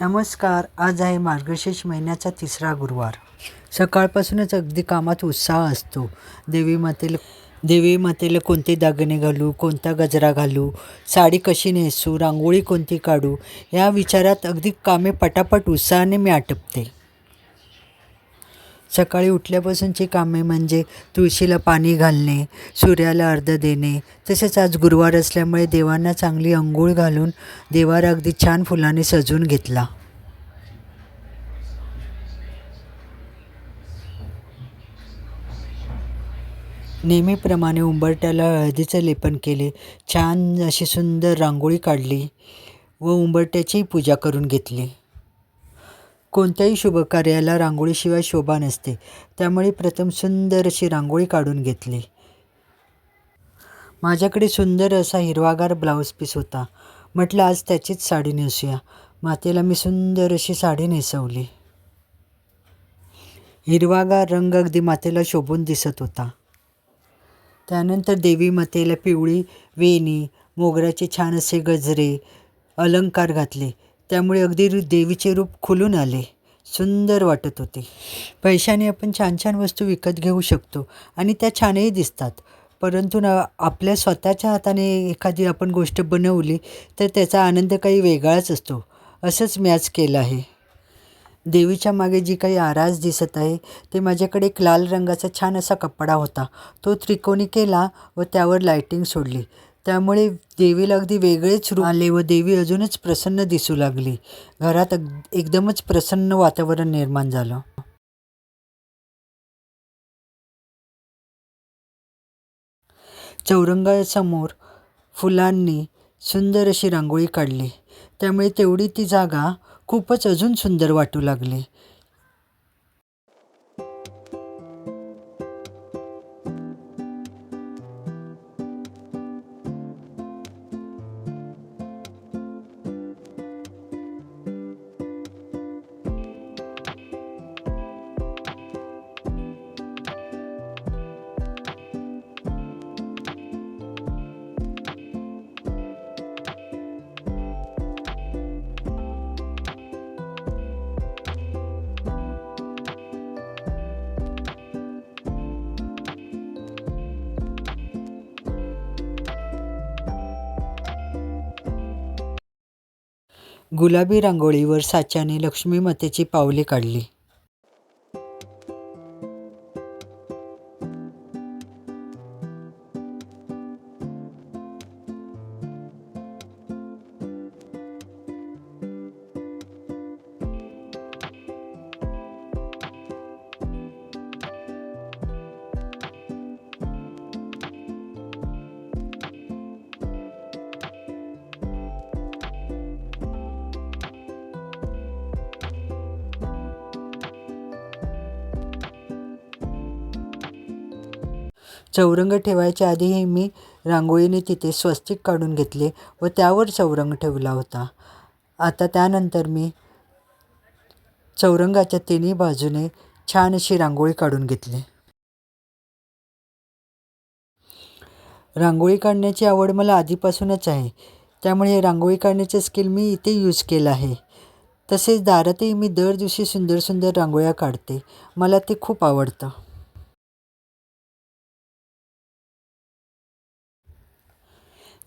नमस्कार आज आहे मार्गशीर्ष महिन्याचा तिसरा गुरुवार. सकाळपासूनच अगदी कामात उत्साह असतो. देवी मातेला देवी मातेला कोणते दागिने घालू कोणता गजरा घालू साडी कशी नेसू रांगोळी कोणती काढू या विचारात अगदी कामे पटापट उत्साहाने मी आटपते. सकाळी उठल्यापासूनची कामे म्हणजे तुळशीला पाणी घालणे सूर्याला अर्ध देणे. तसेच आज गुरुवार असल्यामुळे देवांना चांगली अंघोळ घालून देवार अगदी छान फुलाने सजवून घेतला. नेहमीप्रमाणे उंबरट्याला हळदीचं लेपन केले. छान अशी सुंदर रांगोळी काढली व उंबरट्याचीही पूजा करून घेतली. कोणत्याही शुभकार्याला रांगोळीशिवाय शोभा नसते. त्यामुळे प्रथम सुंदर अशी रांगोळी काढून घेतली. माझ्याकडे सुंदर असा हिरवागार ब्लाऊज पीस होता. म्हटलं आज त्याचीच साडी नेसूया. मातेला मी सुंदर अशी साडी नेसवली. हिरवागार रंग अगदी मातेला शोभून दिसत होता. त्यानंतर देवी मातेला पिवळी वेणी मोगऱ्याचे छान असे गजरे अलंकार घातले. त्यामुळे अगदी देवीचे रूप खुलून आले. सुंदर वाटत होते. पैशाने आपण छान छान वस्तू विकत घेऊ शकतो आणि त्या छानही दिसतात. परंतु ना आपल्या स्वतःच्या हाताने एखादी आपण गोष्ट बनवली तर त्याचा आनंद काही वेगळाच असतो. असंच मी आज केलं आहे. देवीच्या मागे जी काही आरास दिसत आहे ते माझ्याकडे एक लाल रंगाचा छान असा कपडा होता. तो त्रिकोणी केला व त्यावर लायटिंग सोडली. त्यामुळे देवीला अगदी वेगळेच रूप आले व देवी अजूनच प्रसन्न दिसू लागली. घरात अग एकदमच प्रसन्न वातावरण निर्माण झालं. चौरंगासमोर फुलांनी सुंदर अशी रांगोळी काढली. त्यामुळे तेवढी ती जागा खूपच अजून सुंदर वाटू लागली. गुलाबी रांगोळीवर साच्याने लक्ष्मीमातेची पावले काढली. चौरंग ठेवायच्या आधीही मी रांगोळीने तिथे स्वस्तिक काढून घेतले व त्यावर चौरंग ठेवला होता. आता त्यानंतर मी चौरंगाच्या तिन्ही बाजूने छान अशी रांगोळी काढून घेतली. रांगोळी काढण्याची आवड मला आधीपासूनच आहे. त्यामुळे रांगोळी काढण्याचं स्किल मी इथे यूज केलं आहे. तसेच दारातही मी दर दिवशी सुंदर सुंदर रांगोळ्या काढते. मला ते खूप आवडतं.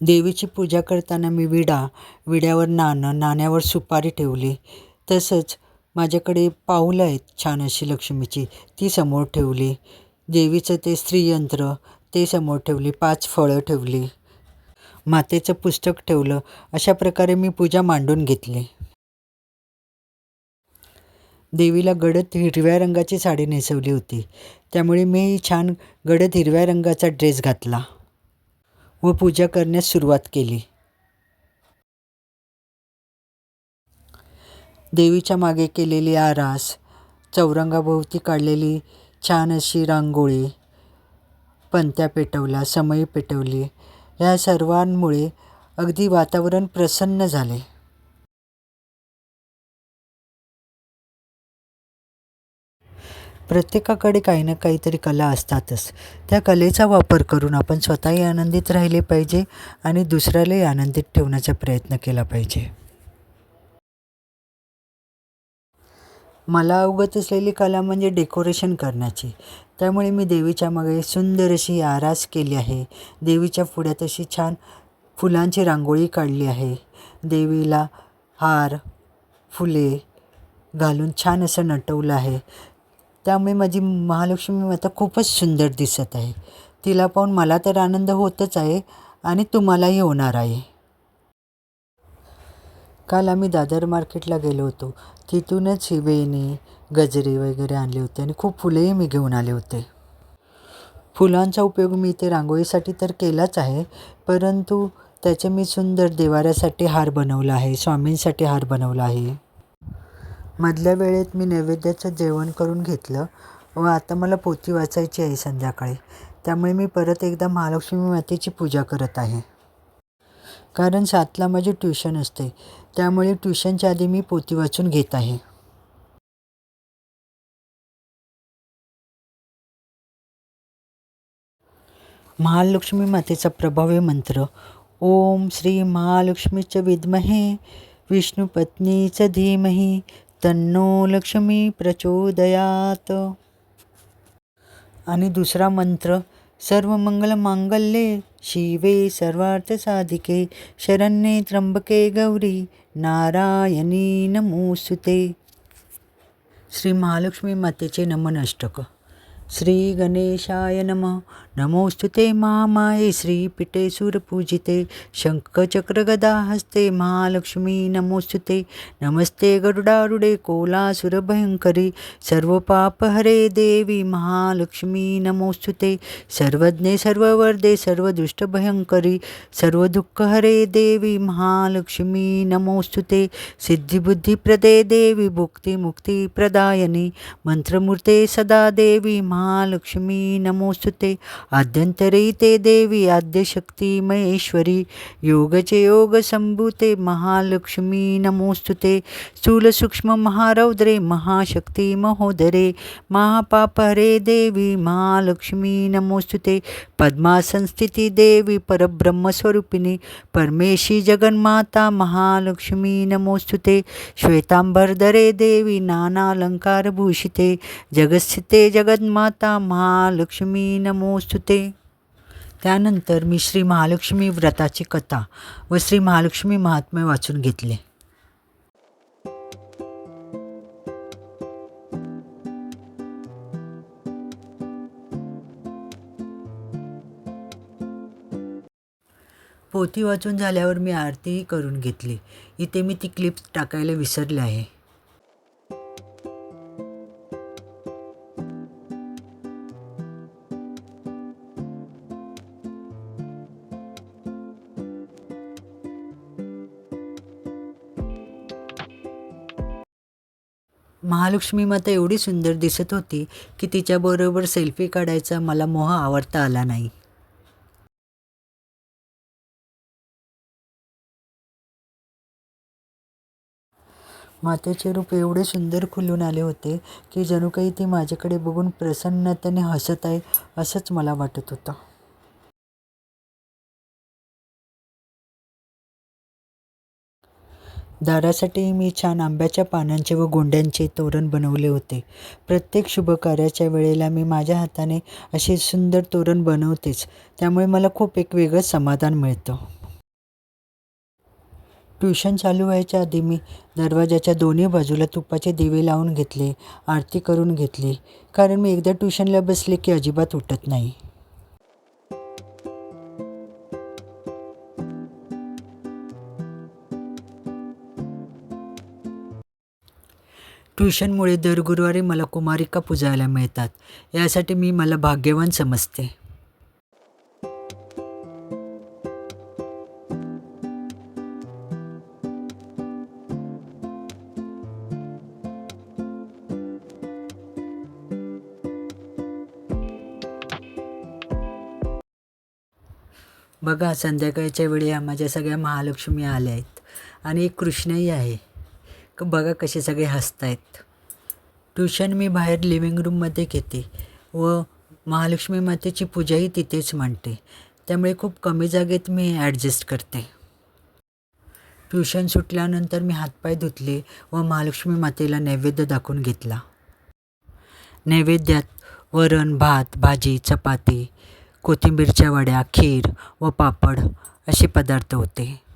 देवीची पूजा करताना मी विडा विड्यावर नाणं नाण्यावर सुपारी ठेवली. तसंच माझ्याकडे पाऊलं आहेत छान अशी लक्ष्मीची ती समोर ठेवली. देवीचं ते स्त्रीयंत्र ते समोर ठेवली पाच फळं ठेवली. मातेचं पुस्तक ठेवलं अशा प्रकारे मी पूजा मांडून घेतली. देवीला गडद हिरव्या रंगाची साडी नेसवली होती. त्यामुळे मी छान गडद हिरव्या रंगाचा ड्रेस घातला. व पूजा करण्यास सुरुवात केली. देवीच्या मागे केलेली आरास चौरंगाभोवती काढलेली छान अशी रांगोळी पंत्या पेटवल्या समई पेटवली या सर्वांमुळे अगदी वातावरण प्रसन्न झाले. प्रत्येकाकडे काही ना काहीतरी कला असतातच. त्या कलेचा वापर करून आपण स्वतःही आनंदित राहिले पाहिजे आणि दुसऱ्यालाही आनंदित ठेवण्याचा प्रयत्न केला पाहिजे. मला अवगत असलेली कला म्हणजे डेकोरेशन करण्याची. त्यामुळे मी देवीच्या मागे सुंदर अशी आरास केली आहे. देवीच्या पुढ्यात अशी छान फुलांची रांगोळी काढली आहे. देवीला हार फुले घालून छान असं नटवलं आहे. त्यामुळे माझी महालक्ष्मी माता खूपच सुंदर दिसत आहे. तिला पाहून मला तर आनंद होतच आहे आणि तुम्हालाही होणार आहे. काल आम्ही दादर मार्केटला गेलो होतो. तिथूनच ही वेणी गजरे वगैरे आणले होते आणि खूप फुलेही मी घेऊन आले होते. फुलांचा उपयोग मी इथे रांगोळीसाठी तर केलाच आहे परंतु त्याचे मी सुंदर देवाऱ्यासाठी हार बनवला आहे स्वामींसाठी हार बनवला आहे. मधल्या वेळेत मी नैवेद्याचं जेवण करून घेतलं व आता मला पोथी वाचायची आहे संध्याकाळी. त्यामुळे मी परत एकदा महालक्ष्मी मातेची पूजा करत आहे. कारण सातला माझी ट्युशन असते. त्यामुळे ट्युशनच्या आधी मी पोथी वाचून घेत आहे. महालक्ष्मी मातेचा प्रभावी मंत्र ओम श्री महालक्ष्मीचं विद्महे विष्णुपत्नीचं धीमही तन्नो लक्ष्मी प्रचोदयात. आणि दुसरा मंत्र सर्व मंगल मांगल्ये शिवे सर्वार्थ साधिके शरण्ये त्र्यंबके गौरी नारायणी नमोसुते श्री महालक्ष्मी मातेचे नमन अष्टक. श्री गणेशाय नम. नमोस्तुते महामाये श्रीपीठे सुरपूजिते शङ्खचक्रगदाहस्ते हस्ते महालक्ष्मी नमोस्तुते नमस्ते गरुडारुडे कोलासुरभयङ्करी सर्वपापहरे देवी महालक्ष्मी नमोस्तुते सर्वज्ञे सर्ववर्दे सर्वदुष्टभयङ्करी सर्वदुःखहरे देवी महालक्ष्मी नमोस्तुते सिद्धिबुद्धिप्रदे देवी भुक्तिमुक्तिप्रदायिनी मन्त्रमूर्ते सदा देवी महालक्ष्मी नमोस्तुते. आद्यंतरी ते देवी आद्यशक्ती महेश्वरी. योगचे योग संभूते महालक्ष्मी नमोस्तुते. स्थूलसूक्ष्म महारौद्रे महाशक्ती महोदरे. महापापहरे देवी महालक्ष्मी नमोस्तुते. पद्मासंस्थिती देवी परब्रह्मस्वरूपिणी. परमेशी जगन्माता महालक्ष्मी नमोस्तुते. श्वेतांबरधरे देवी नानालंकारभूषिते. जगस्थिते जगन्माता महालक्ष्मी नमोस्तुते त्यानंतर मी श्री महालक्ष्मी व्रताची कथा व श्री महालक्ष्मी महात्म्य वाचून घेतले. पोथी वाचून झाल्यावर मी आरतीही करून घेतली. इथे मी ती क्लिप्स टाकायला विसरले आहे. महालक्ष्मी माता एवढी सुंदर दिसत होती की तिच्याबरोबर सेल्फी काढायचा मला मोह आवडता आला नाही. मातेचे रूप एवढे सुंदर खुलून आले होते की जणू काही ती माझ्याकडे बघून प्रसन्नतेने हसत आहे असंच मला वाटत होतं. दारासाठी मी छान आंब्याच्या पानांचे व गोंड्यांचे तोरण बनवले होते. प्रत्येक शुभकार्याच्या वेळेला मी माझ्या हाताने असे सुंदर तोरण बनवतेच त्यामुळे मला खूप एक वेगळं समाधान मिळतं. ट्युशन चालू व्हायच्या आधी मी दरवाजाच्या दोन्ही बाजूला तुपाचे दिवे लावून घेतले आरती करून घेतली. कारण मी एकदा ट्युशनला बसले की अजिबात उठत नाही. ट्युशनमुळे दर गुरुवारी मला कुमारिका पुजायला मिळतात. यासाठी मी मला भाग्यवान समजते. बघा संध्याकाळच्या वेळी माझ्या सगळ्या महालक्ष्मी आल्या आहेत आणि एक कृष्णही आहे. बघा कसे सगळे हसत आहेत ट्युशन मी बाहेर लिव्हिंग रूममध्ये घेते व महालक्ष्मी मातेची पूजाही तिथेच मांडते. त्यामुळे खूप कमी जागेत मी ॲडजस्ट करते. ट्युशन सुटल्यानंतर मी हातपाय धुतले व महालक्ष्मी मातेला नैवेद्य दाखवून घेतला. नैवेद्यात वरण भात भाजी चपाती कोथिंबीरच्या वड्या खीर व पापड असे पदार्थ होते.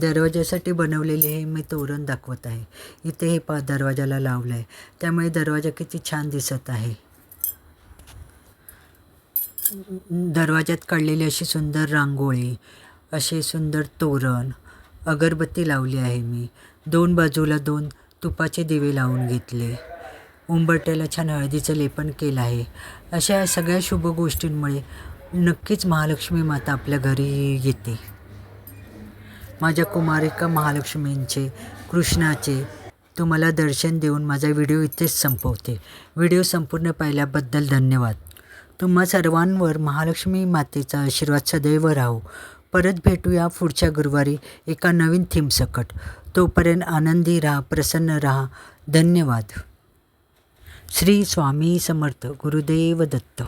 दरवाज्यासाठी बनवलेले हे मी तोरण दाखवत आहे. इथे हे पा दरवाजाला लावलं आहे त्यामुळे दरवाजा किती छान दिसत आहे. दरवाजात काढलेली अशी सुंदर रांगोळी असे सुंदर तोरण अगरबत्ती लावली आहे मी. दोन बाजूला दोन तुपाचे दिवे लावून घेतले. उंबरट्याला छान हळदीचं लेपन केलं आहे. अशा सगळ्या शुभ गोष्टींमुळे नक्कीच महालक्ष्मी माता आपल्या घरी येते. माझ्या कुमारिका महालक्ष्मींचे कृष्णाचे. तुम्हाला दर्शन देऊन माझा व्हिडिओ इथेच संपवते. व्हिडिओ संपूर्ण पाहिल्याबद्दल धन्यवाद. तुम्हा सर्वांवर महालक्ष्मी मातेचा आशीर्वाद सदैव राहो. परत भेटूया पुढच्या गुरुवारी एका नवीन थीमसकट तोपर्यंत आनंदी राहा प्रसन्न राहा. धन्यवाद. श्री स्वामी समर्थ गुरुदेव दत्त.